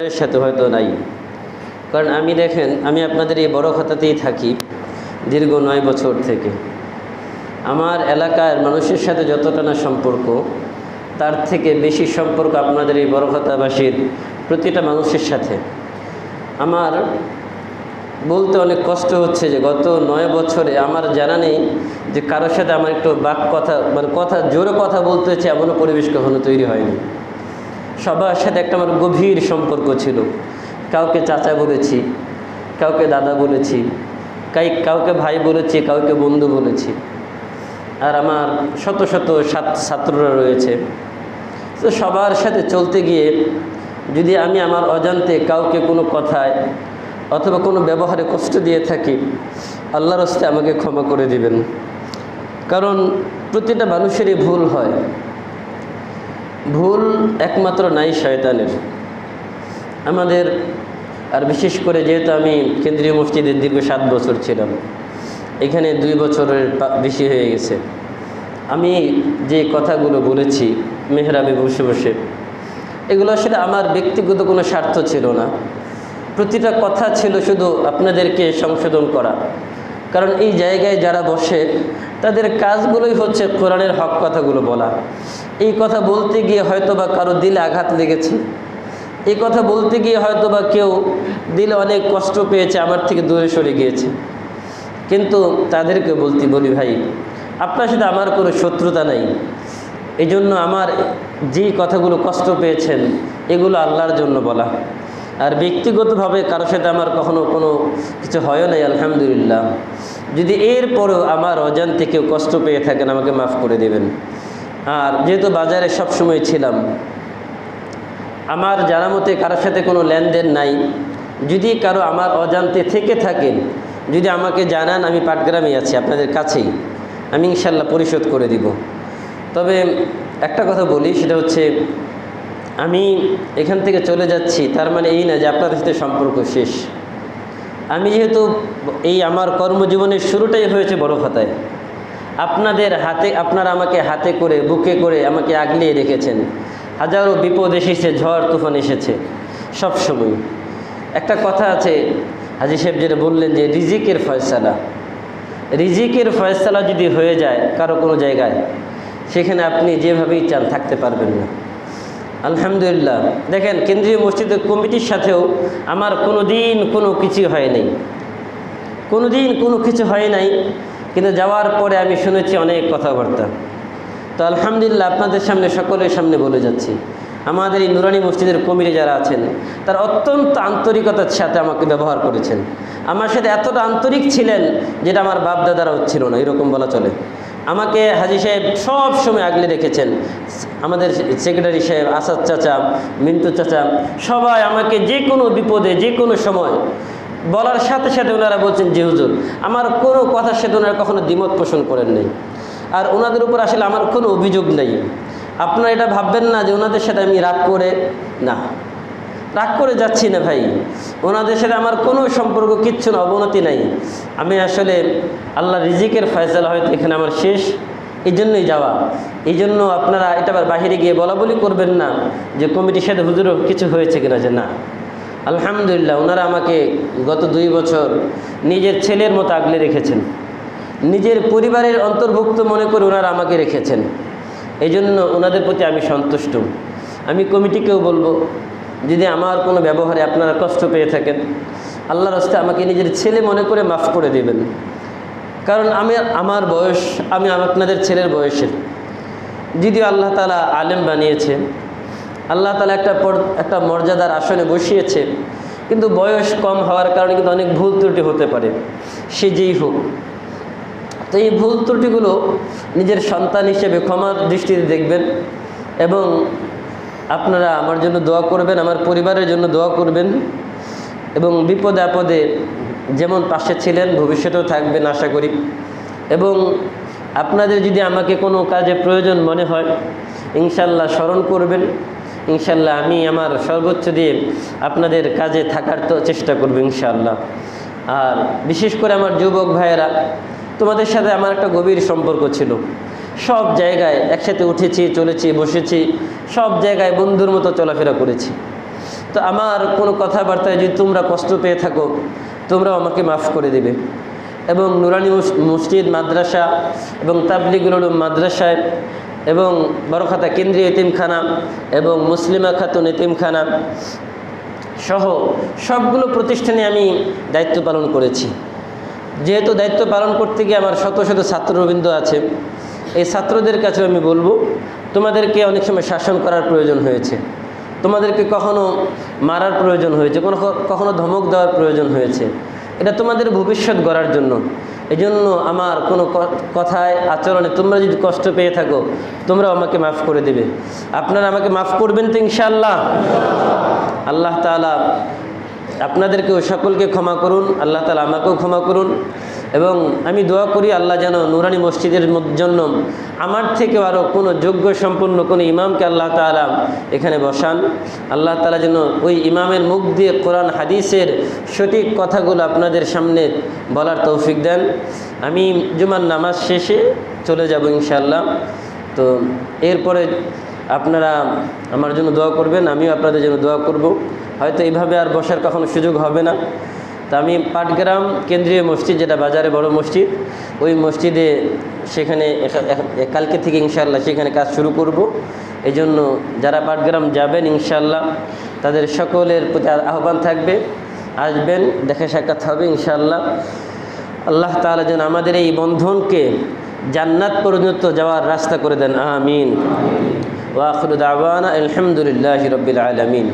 এর সাথে হয়তো নাই। কারণ আমি দেখেন, আমি আপনাদের এই বড় খাতাতেই থাকি, দীর্ঘ নয় বছর থেকে। আমার এলাকার মানুষের সাথে যতটা না সম্পর্ক, তার থেকে বেশি সম্পর্ক আপনাদের এই বড় খাতাবাসীর প্রতিটা মানুষের সাথে। আমার বলতে অনেক কষ্ট হচ্ছে যে গত নয় বছরে আমার জানা নেই যে কারোর সাথে আমার একটু বাক কথা মানে কথা, জোরে কথা বলতে হচ্ছে, এমনও পরিবেশ কখনো তৈরি হয়নি। সবার সাথে একটা আমার গভীর সম্পর্ক ছিল। কাউকে চাচা বলেছি, কাউকে দাদা বলেছি, কাই, কাউকে ভাই বলেছি, কাউকে বন্ধু বলেছি। আর আমার শত শত ছাত্ররা রয়েছে। তো সবার সাথে চলতে গিয়ে যদি আমি আমার অজান্তে কাউকে কোনো কথায় অথবা কোনো ব্যবহারে কষ্ট দিয়ে থাকি, আল্লাহর হস্তে আমাকে ক্ষমা করে দিবেন। কারণ প্রতিটা মানুষেরই ভুল হয়। ভুল একমাত্র নাই শয়তানের। আমাদের, আর বিশেষ করে যেহেতু আমি কেন্দ্রীয় মসজিদের দীর্ঘ সাত বছর ছিলাম, এখানে দুই বছরের বেশি হয়ে গেছে। আমি যে কথাগুলো বলেছি, মেহরাবে বসে বসে, এগুলো আসলে আমার ব্যক্তিগত কোনো স্বার্থ ছিল না। প্রতিটা কথা ছিল শুধু আপনাদেরকে সংশোধন করা। কারণ এই জায়গায় যারা বসে, তাদের কাজগুলোই হচ্ছে কোরআনের হক কথাগুলো বলা। এই কথা বলতে গিয়ে হয়তো বা কারও দিলে আঘাত লেগেছে। এই কথা বলতে গিয়ে হয়তো বা কেউ দিলে অনেক কষ্ট পেয়েছে, আমার থেকে দূরে সরে গিয়েছে। কিন্তু তাদেরকে বলতে বলি, ভাই, আপনার সাথে আমার কোনো শত্রুতা নাই। এই জন্য আমার যে কথাগুলো কষ্ট পেয়েছেন, এগুলো আল্লাহর জন্য বলা। আর ব্যক্তিগতভাবে কারোর সাথে আমার কখনো কোনো কিছু হয় নাই, আলহামদুলিল্লাহ। যদি এরপরেও আমার অজান্তে কেউ কষ্ট পেয়ে থাকেন, আমাকে মাফ করে দেবেন। আর যেহেতু বাজারে সব সময় ছিলাম, আমার জানা মতে কারোর সাথে কোনো লেনদেন নাই। যদি কারও আমার অজান্তে থেকে থাকেন, যদি আমাকে জানান, আমি পাটগ্রামে আছি, আপনাদের কাছেই, আমি ইনশাল্লাহ পরিশোধ করে দিব। তবে একটা কথা বলি, সেটা হচ্ছে আমি এখান থেকে চলে যাচ্ছি, তার মানে এই না যে আপনাদের সাথে সম্পর্ক শেষ। আমি যেহেতু এই আমার কর্মজীবনের শুরুটাই হয়েছে বড় খাতায়। আপনাদের হাতে, আপনারা আমাকে হাতে করে, বুকে করে আমাকে আগলিয়ে রেখেছেন। হাজারো বিপদ এসেছে, ঝড়, তুফান এসেছে, সব সময়। একটা কথা আছে, হাজি সাহেব যেটা বললেন যে রিজিকের ফয়সালা। রিজিকের ফয়সালা যদি হয়ে যায় কারও কোনো জায়গায়, সেখানে আপনি যেভাবেই চান থাকতে পারবেন না। আলহামদুলিল্লাহ। দেখেন, কেন্দ্রীয় মসজিদের কমিটির সাথেও আমার কোনো দিন কোনো কিছু হয় নাই। কোনো দিন কোনো কিছু হয় নাই, কিন্তু যাওয়ার পরে আমি শুনেছি অনেক কথাবার্তা। তো আলহামদুলিল্লাহ, আপনাদের সামনে, সকলের সামনে বলে যাচ্ছি, আমাদের এই নুরানি মসজিদের কমিটি যারা আছেন, তার অত্যন্ত আন্তরিকতার সাথে আমাকে ব্যবহার করেছেন। আমার সাথে এতটা আন্তরিক ছিলেন, যেটা আমার বাপ দাদারা হচ্ছিল না, এরকম বলা চলে। আমাকে হাজি সাহেব সব সময় আগলে রেখেছেন। আমাদের সেক্রেটারি সাহেব, আসাদ চাচা, মিন্টু চাচা, সবাই আমাকে যে কোনো বিপদে, যে কোনো সময় বলার সাথে সাথে ওনারা বলছেন যে হুজুর, আমার কোনো কথার সাথে ওনারা কখনো দ্বিমত পোষণ করেন নাই। আর ওনাদের উপর আসলে আমার কোনো অভিযোগ নেই। আপনারা এটা ভাববেন না যে ওনাদের সাথে আমি রাগ করে, না। রাগ করে যাচ্ছি না ভাই। ওনাদের সাথে আমার কোনো সম্পর্ক কিচ্ছু না, অবনতি নাই। আমি আসলে আল্লাহ রিজিকের ফয়সালা হয়তো এখানে আমার শেষ। এই জন্যই যাওয়া। এই জন্য আপনারা এটা আবার বাহিরে গিয়ে বলা বলি করবেন না যে কমিটির সাথে হুজুরও কিছু হয়েছে কিনা যে না। আলহামদুলিল্লাহ, ওনারা আমাকে গত দুই বছর নিজের ছেলের মতো আগলে রেখেছেন। নিজের পরিবারের অন্তর্ভুক্ত মনে করে ওনারা আমাকে রেখেছেন। এই জন্য ওনাদের প্রতি আমি সন্তুষ্ট। আমি কমিটিকেও বলব যদি আমার কোনো ব্যবহারে আপনারা কষ্ট পেয়ে থাকেন, আল্লাহর হস্তে আমাকে নিজের ছেলে মনে করে মাফ করে দেবেন। কারণ আমি, আমার বয়স, আমি আপনাদের ছেলের বয়সের। যদিও আল্লাহ তালা আলেম বানিয়েছে, আল্লাহ তালা একটা একটা মর্যাদার আসনে বসিয়েছে, কিন্তু বয়স কম হওয়ার কারণে কিন্তু অনেক ভুল ত্রুটি হতে পারে, সে যেই হোক। তো এই ভুল ত্রুটিগুলো নিজের সন্তান হিসেবে ক্ষমার দৃষ্টিতে দেখবেন এবং আপনারা আমার জন্য দোয়া করবেন, আমার পরিবারের জন্য দোয়া করবেন এবং বিপদে আপদে যেমন পাশে ছিলেন, ভবিষ্যতেও থাকবেন আশা করি। এবং আপনাদের যদি আমাকে কোনো কাজে প্রয়োজন মনে হয়, ইনশাল্লাহ স্মরণ করবেন। ইনশাল্লাহ আমি আমার সর্বোচ্চ দিয়ে আপনাদের কাজে থাকার তো চেষ্টা করব ইনশাল্লাহ। আর বিশেষ করে আমার যুবক ভাইয়েরা, তোমাদের সাথে আমার একটা গভীর সম্পর্ক ছিল। সব জায়গায় একসাথে উঠেছি, চলেছি, বসেছি, সব জায়গায় বন্ধুর মতো চলাফেরা করেছি। তো আমার কোনো কথাবার্তায় যদি তোমরা কষ্ট পেয়ে থাকো, তোমরাও আমাকে মাফ করে দেবে। এবং নুরানি মসজিদ, মাদ্রাসা এবং তাবলিগুল মাদ্রাসায় এবং বড়খাতা কেন্দ্রীয় এতিমখানা এবং মুসলিমা খাতুন এতিমখানা সহ সবগুলো প্রতিষ্ঠানে আমি দায়িত্ব পালন করেছি। যেহেতু দায়িত্ব পালন করতে গিয়ে আমার শত শত ছাত্রবৃন্দ আছে এই ছাত্রদের কাছে আমি বলব, তোমাদেরকে অনেক সময় শাসন করার প্রয়োজন হয়েছে। তোমাদেরকে কখনো মারার প্রয়োজন হয়েছে, কোনো কখনো ধমক দেওয়ার প্রয়োজন হয়েছে। এটা তোমাদের ভবিষ্যৎ গড়ার জন্য। এই জন্য আমার কোনো কথায়, আচরণে তোমরা যদি কষ্ট পেয়ে থাকো, তোমরাও আমাকে মাফ করে দেবে। আপনারা আমাকে মাফ করবেন তো ইনশাআল্লাহ। আল্লাহ তাআলা আপনাদেরকেও সকলকে ক্ষমা করুন, আল্লাহ তালা আমাকেও ক্ষমা করুন। এবং আমি দোয়া করি আল্লাহ যেন নুরানি মসজিদের জন্য আমার থেকেও আরও কোনো যোগ্য সম্পন্ন কোনো ইমামকে আল্লাহ তালা এখানে বসান। আল্লাহ তালা যেন ওই ইমামের মুখ দিয়ে কোরআন, হাদিসের সঠিক কথাগুলো আপনাদের সামনে বলার তৌফিক দেন। আমি জুমার নামাজ শেষে চলে যাব ইনশাল্লাহ তো এরপরে আপনারা আমার জন্য দোয়া করবেন, আমিও আপনাদের জন্য দোয়া করব। হয়তো এইভাবে আর বসার কখনো সুযোগ হবে না। তা আমি পাটগ্রাম কেন্দ্রীয় মসজিদ, যেটা বাজারে বড় মসজিদ, ওই মসজিদে সেখানে কালকে থেকে ইনশাল্লাহ সেখানে কাজ শুরু করব। এই জন্য যারা পাটগ্রাম যাবেন ইনশাল্লাহ তাদের সকলের প্রতি আহ্বান থাকবে। আসবেন, দেখা সাক্ষাৎ হবে ইনশাল্লাহ আল্লাহ তাআলা যেন আমাদের এই বন্ধনকে জান্নাত পর্যন্ত যাওয়ার রাস্তা করে দেন। আমিন। ওয়াখরুদ আওয়ানা আলহামদুলিল্লাহ রবিল আলমিন।